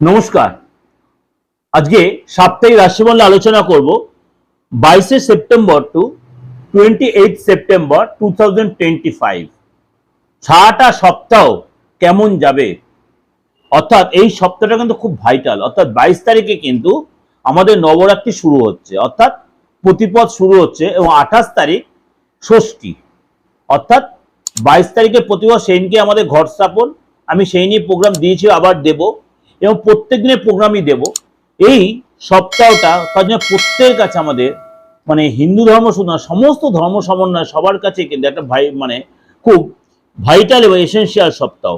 নমস্কার। আজকে সাপ্তাহিক রাশিমণ্ডলে আলোচনা করব বাইশে September to twenty eight September two thousand twenty five সারাটা সপ্তাহ কেমন যাবে? অর্থাৎ এই সপ্তাহটা কিন্তু খুব ভাইটাল অর্থাৎ বাইশ তারিখে কিন্তু আমাদের নবরাত্রি শুরু হচ্ছে। অর্থাৎ প্রতিপদ শুরু হচ্ছে এবং আঠাশ তারিখ ষষ্ঠী। অর্থাৎ বাইশ তারিখে প্রতিপদ সেইদিনকে আমাদের ঘর স্থাপন। আমি সেই নিয়ে প্রোগ্রাম দিয়েছি, আবার দেব। এবং প্রত্যেক দিনের প্রোগ্রামই দেব। এই সপ্তাহটা তার জন্য প্রত্যেকের কাছে আমাদের মানে হিন্দু ধর্ম শুধু না, সমস্ত ধর্ম সমন্বয় সবার কাছে কিন্তু একটা ভাই মানে খুব ভাইটাল এবং এসেন্সিয়াল সপ্তাহ।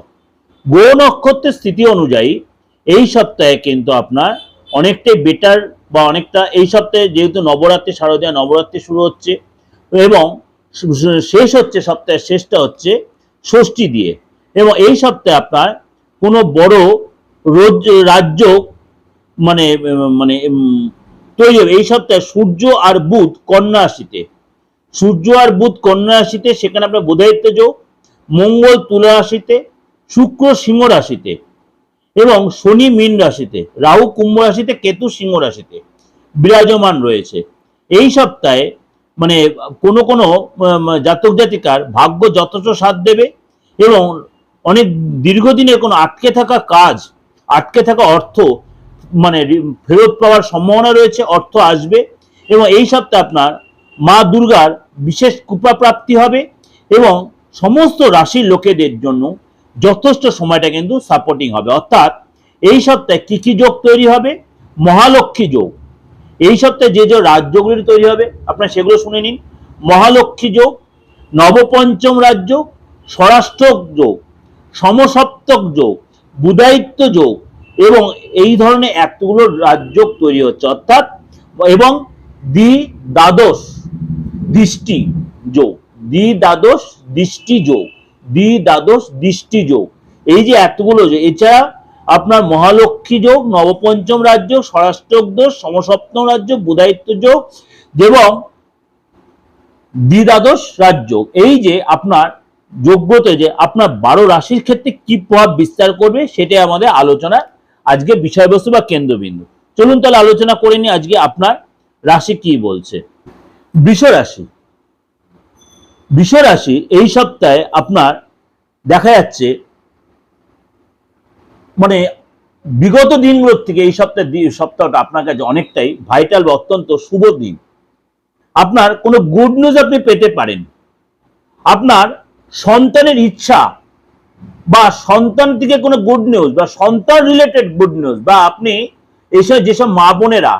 গ্রহ নক্ষত্রের স্থিতি অনুযায়ী এই সপ্তাহে কিন্তু আপনার অনেকটাই বেটার বা অনেকটা এই সপ্তাহে যেহেতু নবরাত্রি, শারদীয় নবরাত্রি শুরু হচ্ছে এবং শেষ হচ্ছে, সপ্তাহের শেষটা হচ্ছে ষষ্ঠী দিয়ে। এবং এই সপ্তাহে আপনার কোনো বড় রাজ্য মানে মানে তৈরি হবে। এই সপ্তাহে সূর্য আর বুধ কন্যা রাশিতে। সূর্য আর বুধ কন্যা রাশিতে, সেখানে আপনার বোধায়িত্ব মঙ্গল তুলা রাশিতে, শুক্র সিংহ রাশিতে এবং শনি মীন রাশিতে, রাহু কুম্ভ রাশিতে, কেতু সিংহ রাশিতে বিরাজমান রয়েছে। এই সপ্তাহে মানে কোনো কোনো জাতক জাতিকার ভাগ্য যথেষ্ট সাথ দেবে এবং অনেক দীর্ঘদিনের কোনো আটকে থাকা কাজ আটকে থাকা অর্থ মানে ফেরত পাওয়ার সম্ভাবনা রয়েছে, অর্থ আসবে। এবং এই সপ্তাহে আপনার মা দুর্গার বিশেষ কৃপা প্রাপ্তি হবে এবং সমস্ত রাশির লোকেদের জন্য যথেষ্ট সময়টা কিন্তু সাপোর্টিং হবে। অর্থাৎ এই সপ্তাহে কী কী যোগ তৈরি হবে? মহালক্ষ্মী যোগ। এই সপ্তাহে যে যে রাজ্যগুলি তৈরি হবে, আপনারা সেগুলো শুনে নিন। মহালক্ষ্মী যোগ, নবপঞ্চম রাজ্য স্বরাষ্ট্র যোগ, সমসপ্তক যোগ বুধায়িত্ব যোগ এবং এই ধরনের এতগুলো রাজ্য তৈরি হচ্ছে, অর্থাৎ এবং দ্বি দ্বাদশ দৃষ্টি যোগ দ্বি দ্বাদশ দৃষ্টি যোগ দ্বি দ্বাদশ দৃষ্টি যোগ। এই যে এতগুলো যোগ, এছাড়া আপনার মহালক্ষ্মী যোগ, নবপঞ্চম রাজ্য স্বরাষ্ট্রক দোষ সমসপ্তম রাজ্য বুধায়িত্ব যোগ এবং দ্বিদ্বাদশ রাজ্য। এই যে আপনার যোগ্যতে যে আপনার বারো রাশির ক্ষেত্রে কি প্রভাব বিস্তার করবে সেটাই আমাদের আলোচনা আজকে বিষয়বস্তু বা কেন্দ্রবিন্দু। চলুন তাহলে আলোচনা করে নিই আজকে আপনার রাশি কি বলছে। বৃষ রাশি বৃষ রাশি এই সপ্তাহে আপনার দেখা যাচ্ছে মানে বিগত দিনগুলোর থেকে এই সপ্তাহে সপ্তাহটা আপনার কাছে অনেকটাই ভাইটাল বা অত্যন্ত শুভ দিন। আপনার কোনো গুড নিউজ আপনি পেতে পারেন। আপনার সন্তানের ইচ্ছা বা সন্তান থেকে কোনো গুড নিউজ বা সন্তান রিলেটেড গুড নিউজ বা আপনি এইসব যেসব মা বোনেরা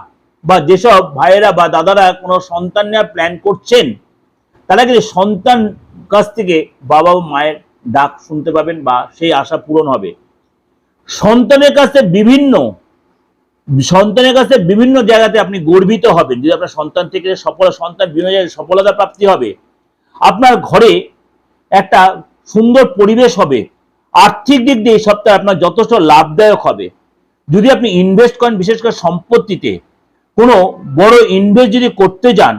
বা যেসব ভাইয়েরা বা দাদারা কোনো সন্তান নেওয়ার প্ল্যান করছেন, তারা কিন্তু সন্তান কাছ থেকে বাবা মায়ের ডাক শুনতে পাবেন বা সেই আশা পূরণ হবে। সন্তানের কাছে বিভিন্ন, সন্তানের কাছে বিভিন্ন জায়গাতে আপনি গর্বিত হবেন। যদি আপনার সন্তান থেকে সফল সন্তান বিভিন্ন জায়গায় সফলতা প্রাপ্তি হবে, আপনার ঘরে একটা সুন্দর পরিবেশ হবে। আর্থিক দিক দিয়ে এই সপ্তাহে আপনার যথেষ্ট লাভদায়ক হবে। যদি আপনি ইনভেস্ট করেন, বিশেষ করে সম্পত্তিতে, কোনো বড় ইনভেস্ট যদি করতে যান,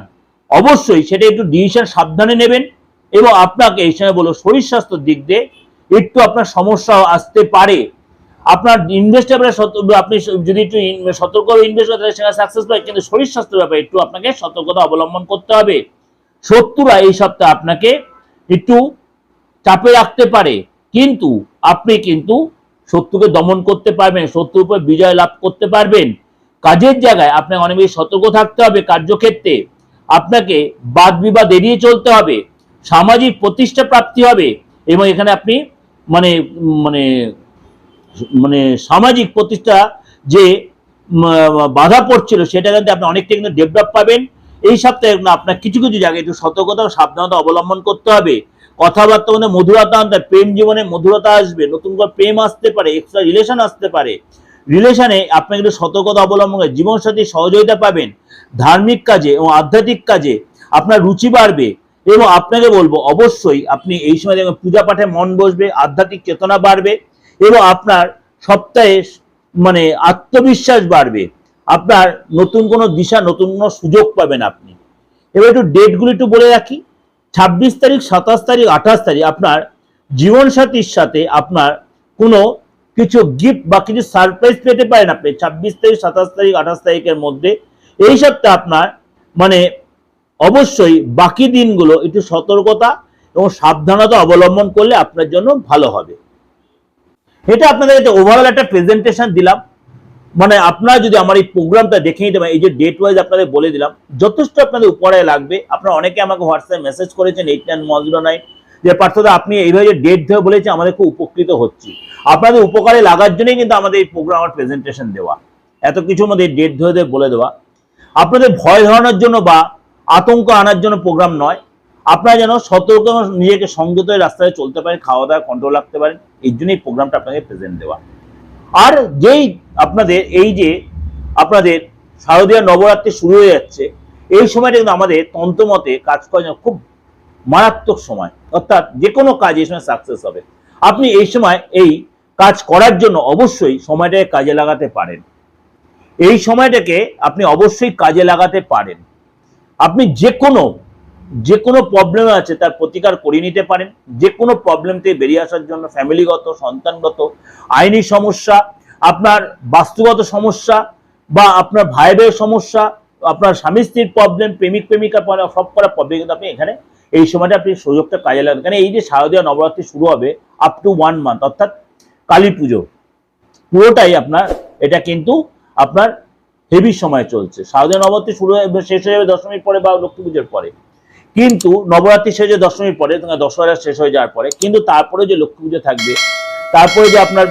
অবশ্যই সেটা একটু ডিসিশন সাবধানে নেবেন এবং আপনাকে এই সময় বলো শরীর স্বাস্থ্যের দিক দিয়ে একটু আপনার সমস্যা আসতে পারে। আপনার ইনভেস্ট ব্যাপারে আপনি যদি একটু ইন- সতর্ক ইনভেস্ট করেন সেখানে সাকসেস পায় কিন্তু শরীর স্বাস্থ্যের ব্যাপারে একটু আপনাকে সতর্কতা অবলম্বন করতে হবে। শত্রুরা এই সপ্তাহে আপনাকে একটু চাপে রাখতে পারে, কিন্তু আপনি কিন্তু শত্রুকে দমন করতে পারবেন, শত্রুর উপর বিজয় লাভ করতে পারবেন। কাজের জায়গায় আপনাকে অনেক বেশি সতর্ক থাকতে হবে কার্যক্ষেত্রে। আপনাকে বাদ বিবাদ এড়িয়ে চলতে হবে, সামাজিক প্রতিষ্ঠা প্রাপ্তি হবে, এবং এখানে আপনি মানে মানে মানে সামাজিক প্রতিষ্ঠা যে বাধা পড়ছিল, সেটা কিন্তু আপনি অনেকটা কিন্তু ডেভেলপ পাবেন। এই সপ্তাহে আপনার কিছু কিছু জায়গায় একটু সতর্কতা ও সাবধানতা অবলম্বন করতে হবে। কথাবার্তা মধ্যে মধুরতা আনতে প্রেম জীবনে মধুরতা আসবে, নতুন করে প্রেম আসতে পারে এক্সট্রা রিলেশন আসতে পারে। রিলেশনে আপনাকে একটু সতর্কতা অবলম্বন করে জীবনসাথীর সহযোগিতা পাবেন। ধার্মিক কাজে এবং আধ্যাত্মিক কাজে আপনার রুচি বাড়বে এবং আপনাকে বলব, অবশ্যই আপনি এই সময় দেখবেন পূজা পাঠে মন বসবে, আধ্যাত্মিক চেতনা বাড়বে এবং আপনার সপ্তাহে মানে আত্মবিশ্বাস বাড়বে। আপনার নতুন কোনো দিশা, নতুন কোনো সুযোগ পাবেন আপনি। এবার একটু ডেটগুলো একটু বলে রাখি। ছাব্বিশ তারিখ, সাতাশ তারিখ, আঠাশ তারিখ আপনার জীবনসাথীর সাথে আপনার কোনো কিছু গিফট বা কিছু সারপ্রাইজ পেতে পারেন আপনি। ছাব্বিশ তারিখ, সাতাশ তারিখ, আঠাশ তারিখের মধ্যে। এই সপ্তাহে আপনার মানে অবশ্যই বাকি দিনগুলো একটু সতর্কতা এবং সাবধানতা অবলম্বন করলে আপনার জন্য ভালো হবে। এটা আপনাদের একটা ওভারঅল একটা প্রেজেন্টেশন দিলাম। মানে আপনারা যদি আমার এই প্রোগ্রামটা দেখে নিতে পারেন, এই যে ডেট ওয়াইজ আপনাদের বলে দিলাম, যথেষ্ট আপনাদের উপরে লাগবে। আপনারা অনেকে আমাকে হোয়াটসঅ্যাপে মেসেজ করেছেন eight nine one zero nine যে পার্থদা, আপনি এইভাবে যে ডেট ধরে বলেছেন, আমাদের খুব উপকৃত হচ্ছি। আপনাদের উপকারে লাগার জন্যই কিন্তু আমাদের এই প্রোগ্রাম আমার প্রেজেন্টেশন দেওয়া। এত কিছু আমাদের ডেট ধরে ধরে বলে দেওয়া। আপনাদের ভয় ধরানোর জন্য বা আতঙ্ক আনার জন্য প্রোগ্রাম নয়। আপনারা যেন সতর্ক নিজেকে সংযত রাস্তায় চলতে পারেন খাওয়া দাওয়া কন্ট্রোল রাখতে পারেন। এই জন্যই প্রোগ্রামটা আপনাকে প্রেজেন্ট দেওয়া। আর যেই আপনাদের, এই যে আপনাদের শারদীয় নবরাত্রি শুরু হয়ে যাচ্ছে, এই সময়টা কিন্তু আমাদের তন্ত্রমতে কাজ করার খুব মারাত্মক সময়। অর্থাৎ যে কোনো কাজ এই সময় সাকসেস হবে। আপনি এই সময় এই কাজ করার জন্য অবশ্যই সময়টাকে কাজে লাগাতে পারেন। এই সময়টাকে আপনি অবশ্যই কাজে লাগাতে পারেন। আপনি যে কোনো যে কোনো প্রবলেম আছে, তার প্রতিকার করে নিতে পারেন। যে কোনো প্রবলেম থেকে বেরিয়ে আসার জন্য ফ্যামিলিগত সন্তানগত, আইনি সমস্যা, আপনার বাস্তুগত সমস্যা বা আপনার ভাই ভাইয়ের সমস্যা, আপনার স্বামী স্ত্রীর প্রবলেম প্রেমিক, প্রেমিকা পরে সব করা প্রবলেম কিন্তু আপনি এখানে এই সময়টা আপনি সুযোগটা কাজে লাগান কারণ এই যে শারদীয় নবরাত্রি শুরু হবে আপ টু ওয়ান মান্থ অর্থাৎ কালী পুজো, পুরোটাই আপনার, এটা কিন্তু আপনার হেভি সময় চলছে। শারদীয় নবরাত্রি শুরু হয়ে, শেষ হয়ে যাবে দশমীর পরে বা লক্ষ্মী পুজোর পরে। কিন্তু নবরাত্রি শেষ হয়ে দশমীর পরে দশহরা শেষ হয়ে যাওয়ার পরে, কিন্তু তারপরে যে লক্ষ্মী পুজো থাকবে, তারপরে যে আপনার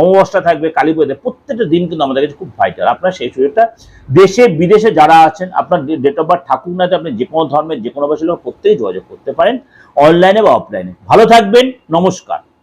অমাবস্যা থাকবে, কালী পুজোতে প্রত্যেকটা দিন কিন্তু আমাদের কাছে খুব ভাইটাল আপনার সেই সুযোগটা দেশে, বিদেশে যারা আছেন, আপনার ডেট অফ বার্থ থাকুক না আপনি যে কোনো ধর্মের, যে কোনো লোক প্রত্যেকেই যোগাযোগ করতে পারেন অনলাইনে বা অফলাইনে ভালো থাকবেন, নমস্কার।